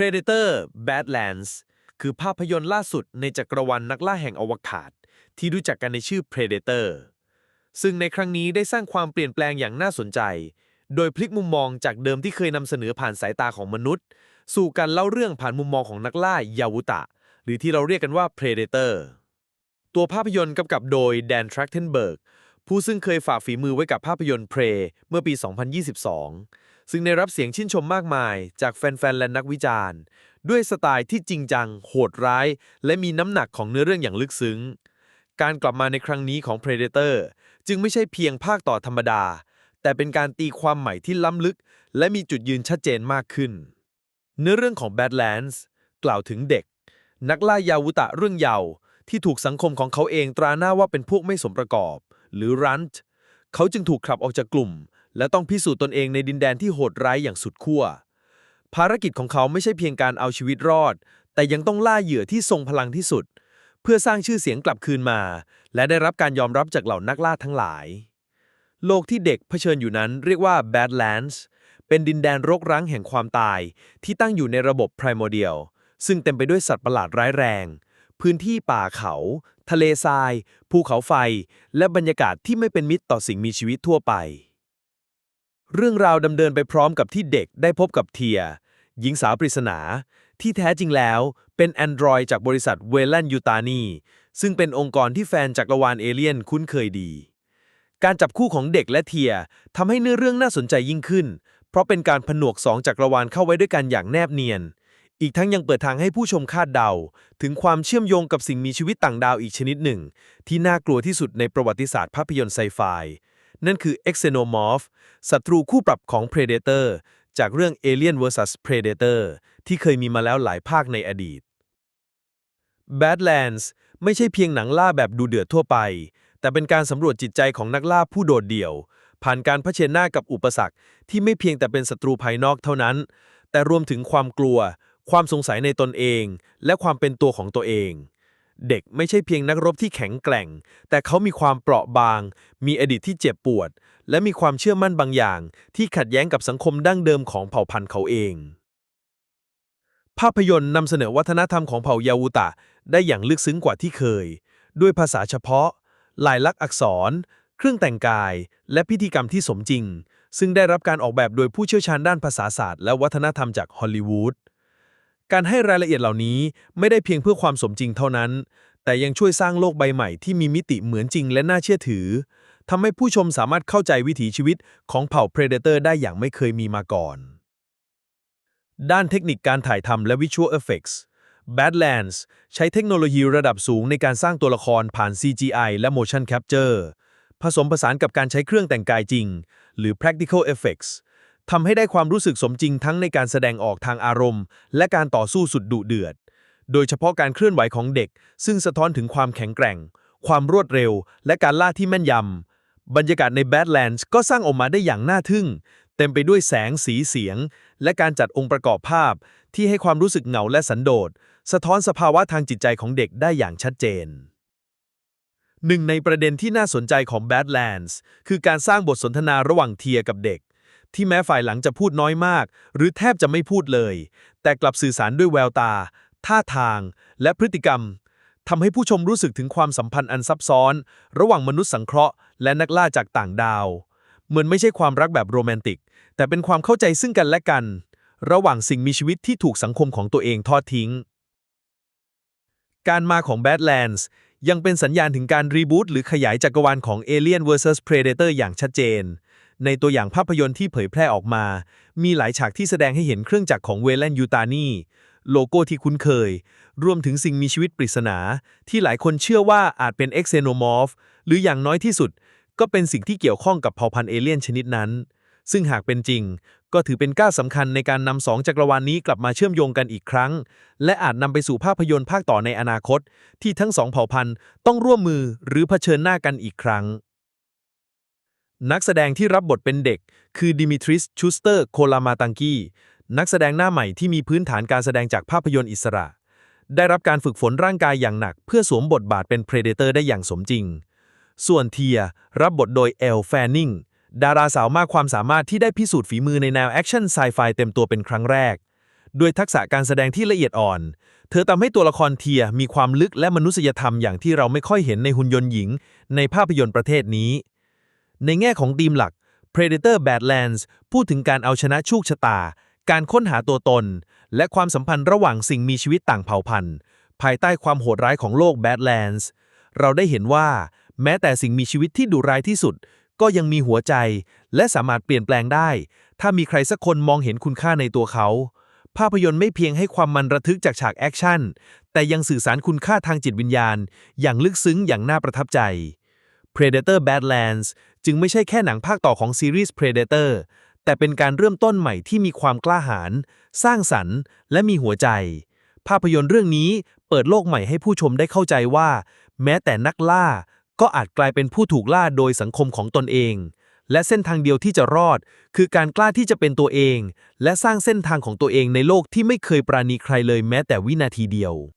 Predator Badlands คือภาพยนตร์ล่าสุดในจักรวาลนนักล่าแห่งอวกาศ ที่รู้จักกันในชื่อ Predator ซึ่งในครั้งนี้ได้สร้างความเปลี่ยนแปลงอย่างน่าสนใจ โดยพลิกมุมมองจากเดิมที่เคยนำเสนอผ่านสายตาของมนุษย์ สู่การเล่าเรื่องผ่านมุมมองของนักล่ายาวุตะ หรือที่เราเรียกกันว่า Predator ตัวภาพยนตร์กำกับโดยแดนทรัคเทนเบิร์กผู้ซึ่งเคยฝากฝีมือไว้กับภาพยนตร์เพลเมื่อปี 2022 ซึ่งได้รับเสียงชื่นชมมากมาย จากแฟนๆและนักวิจารณ์ ด้วยสไตล์ที่จริงจัง โหดร้าย และมีน้ำหนักของเนื้อเรื่องอย่างลึกซึ้ง การกลับมาในครั้งนี้ของ Predator จึงไม่ใช่เพียงภาคต่อธรรมดา แต่เป็นการตีความใหม่ที่ล้ำลึก และมีจุดยืนชัดเจนมากขึ้น เนื้อเรื่องของ Badlands กล่าวถึงเด็ก นักล่ายาวุตะเรื่องเยาว์ที่ถูกสังคมของเขาเองตราหน้าว่าเป็นพวกไม่สมประกอบ หรือรันต์เขาจึงถูกขับออกจากกลุ่ม และต้องพิสูจน์ตนเองในดินแดนที่โหดร้ายอย่างสุดขั้ว ภารกิจของเขาไม่ใช่เพียงการเอาชีวิตรอด แต่ยังต้องล่าเหยื่อที่ทรงพลังที่สุด เพื่อสร้างชื่อเสียงกลับคืนมา และได้รับการยอมรับจากเหล่านักล่าทั้งหลาย โลกที่เด็กเผชิญอยู่นั้นเรียกว่า Badlands เป็นดินแดนรกร้างแห่งความตาย ที่ตั้งอยู่ในระบบ Primordial ซึ่งเต็มไปด้วยสัตว์ประหลาดร้ายแรง พื้นที่ป่าเขา ทะเลทราย ภูเขาไฟ และบรรยากาศที่ไม่เป็นมิตรต่อสิ่งมีชีวิตทั่วไป เรื่องราวดำเนินไปพร้อมกับที่เด็กได้พบกับเทีย หญิงสาวปริศนา ที่แท้จริงแล้วเป็นแอนดรอยจากบริษัทเวลันยูตานีซึ่งเป็นองค์กรที่แฟนจักรวาลเอเลี่ยนคุ้นเคยดี การจับคู่ของเด็กและเทียทำให้เนื้อเรื่องน่าสนใจยิ่งขึ้น เพราะเป็นการผนวกสองจักรวาลเข้าไว้ด้วยกันอย่างแนบเนียน อีกทั้งยังเปิดทางให้ผู้ชมคาดเดา ถึงความเชื่อมโยงกับสิ่งมีชีวิตต่างดาวอีกชนิดหนึ่ง ที่น่ากลัวที่สุดในประวัติศาสตร์ภาพยนตร์ไซไฟ นั่นคือ Xenomorph ศัตรูคู่ปรับของ Predator จากเรื่อง Alien vs Predator ที่เคยมีมาแล้วหลายภาคในอดีต Badlands ไม่ใช่เพียงหนังล่าแบบดูเดือดทั่วไป แต่เป็นการสำรวจจิตใจของนักล่าผู้โดดเดี่ยว ผ่านการเผชิญหน้ากับอุปสรรค ที่ไม่เพียงแต่เป็นศัตรูภายนอกเท่านั้น แต่รวมถึงความกลัว ความสงสัยในตนเอง และความเป็นตัวของตัวเอง เด็กไม่ใช่เพียงนักรบที่แข็งแกร่ง แต่เขามีความเปราะบาง มีอดีตที่เจ็บปวด และมีความเชื่อมั่นบางอย่าง ที่ขัดแย้งกับสังคมดั้งเดิมของเผ่าพันธุ์เขาเอง ภาพยนตร์นำเสนอวัฒนธรรมของเผ่ายาวูตะ ได้อย่างลึกซึ้งกว่าที่เคย ด้วยภาษาเฉพาะ ลายลักษณ์อักษร เครื่องแต่งกาย และพิธีกรรมที่สมจริง ซึ่งได้รับการออกแบบโดยผู้เชี่ยวชาญด้านภาษาศาสตร์ และวัฒนธรรมจากฮอลลีวูด การให้รายละเอียดเหล่านี้ไม่ได้เพียงเพื่อความสมจริงเท่านั้น แต่ยังช่วยสร้างโลกใบใหม่ที่มีมิติเหมือนจริงและน่าเชื่อถือทำให้ผู้ชมสามารถเข้าใจวิถีชีวิตของเผ่า Predator ได้อย่างไม่เคยมีมาก่อน ด้านเทคนิคการถ่ายทำและ Visual Effects Badlands ใช้เทคโนโลยีระดับสูงในการสร้างตัวละครผ่าน CGI และ Motion Capture ผสมผสานกับการใช้เครื่องแต่งกายจริง หรือ Practical Effects ทำให้ได้ความรู้สึกสมจริงทั้งในการแสดงออกทางอารมณ์ และการต่อสู้สุดดุเดือด โดยเฉพาะการเคลื่อนไหวของเด็ก ซึ่งสะท้อนถึงความแข็งแกร่ง ความรวดเร็ว และการล่าที่แม่นยำ บรรยากาศใน Badlands ก็สร้างออกมาได้อย่างน่าทึ่ง เต็มไปด้วยแสงสีเสียง และการจัดองค์ประกอบภาพ ที่ให้ความรู้สึกเหงาและสันโดษ สะท้อนสภาวะทางจิตใจของเด็กได้อย่างชัดเจนหนึ่งในประเด็นที่น่าสนใจของ Badlands คือการสร้างบทสนทนาระหว่างเทียกับเด็ก ที่แม้ฝ่ายหลังจะพูดน้อยมาก หรือแทบจะไม่พูดเลย แต่กลับสื่อสารด้วยแววตา ท่าทาง และพฤติกรรมทำให้ผู้ชมรู้สึกถึงความสัมพันธ์อันซับซ้อน ระหว่างมนุษย์สังเคราะห์และนักล่าจากต่างดาว เหมือนไม่ใช่ความรักแบบโรแมนติก แต่เป็นความเข้าใจซึ่งกันและกัน ระหว่างสิ่งมีชีวิตที่ถูกสังคมของตัวเองทอดทิ้ง การมาของ Badlands ยังเป็นสัญญาณถึงการรีบูตหรือขยายจักรวาลของ Alien vs Predator อย่างชัดเจน ในตัวอย่างภาพยนตร์ที่เผยแพร่ออกมา มีหลายฉากที่แสดงให้เห็นเครื่องจักรของเวเลนยูตานีโลโก้ที่คุ้นเคย รวมถึงสิ่งมีชีวิตปริศนา ที่หลายคนเชื่อว่าอาจเป็น Xenomorph หรืออย่างน้อยที่สุด ก็เป็นสิ่งที่เกี่ยวข้องกับเผ่าพันธุ์เอเลี่ยนชนิดนั้น ซึ่งหากเป็นจริง ก็ถือเป็นก้าวสำคัญในการนำสองจักรวาลนนี้กลับมาเชื่อมโยงกันอีกครั้ง และอาจนำไปสู่ภาพยนตร์ภาคต่อในอนาคต ที่ทั้งสองเผ่าพันธุ์ต้องร่วมมือหรือเผชิญหน้ากันอีกครั้ง นักแสดงที่รับบทเป็นเด็ก คือดิมิทริสชูสเตอร์โคลามาตังกีนักแสดงหน้าใหม่ที่มีพื้นฐานการแสดงจากภาพยนตร์อิสระ ได้รับการฝึกฝนร่างกายอย่างหนัก เพื่อสวมบทบาทเป็นเพรเดเตอร์ได้อย่างสมจริง ส่วนเทียรับบทโดยเอลแฟนนิงดาราสาวมากความสามารถที่ได้พิสูจน์ฝีมือในแนวแอคชั่นไซไฟเต็มตัวเป็นครั้งแรก ด้วยทักษะการแสดงที่ละเอียดอ่อน เธอทำให้ตัวละครเทียมีความลึกและมนุษยธรรมอย่างที่เราไม่ค่อยเห็นในหุ่นยนต์หญิง ในภาพยนตร์ประเทศนี้ ในแง่ของธีมหลัก Predator Badlands พูดถึงการเอาชนะโชคชะตา การค้นหาตัวตน และความสัมพันธ์ระหว่างสิ่งมีชีวิตต่างเผ่าพันธุ์ ภายใต้ความโหดร้ายของโลก Badlands เราได้เห็นว่า แม้แต่สิ่งมีชีวิตที่ดุร้ายที่สุด ก็ยังมีหัวใจ และสามารถเปลี่ยนแปลงได้ ถ้ามีใครสักคนมองเห็นคุณค่าในตัวเขา ภาพยนตร์ไม่เพียงให้ความมันระทึกจากฉากแอคชั่น แต่ยังสื่อสารคุณค่าทางจิตวิญญาณ อย่างลึกซึ้งอย่างน่าประทับใจ Predator Badlands จึงไม่ใช่แค่หนังภาคต่อของซีรีส์ Predator แต่เป็นการเริ่มต้นใหม่ที่มีความกล้าหาญสร้างสรรค์และมีหัวใจ ภาพยนตร์เรื่องนี้เปิดโลกใหม่ให้ผู้ชมได้เข้าใจว่า แม้แต่นักล่าก็อาจกลายเป็นผู้ถูกล่าโดยสังคมของตนเอง และเส้นทางเดียวที่จะรอด คือการกล้าที่จะเป็นตัวเอง และสร้างเส้นทางของตัวเองในโลกที่ไม่เคยปราณีใครเลยแม้แต่วินาทีเดียว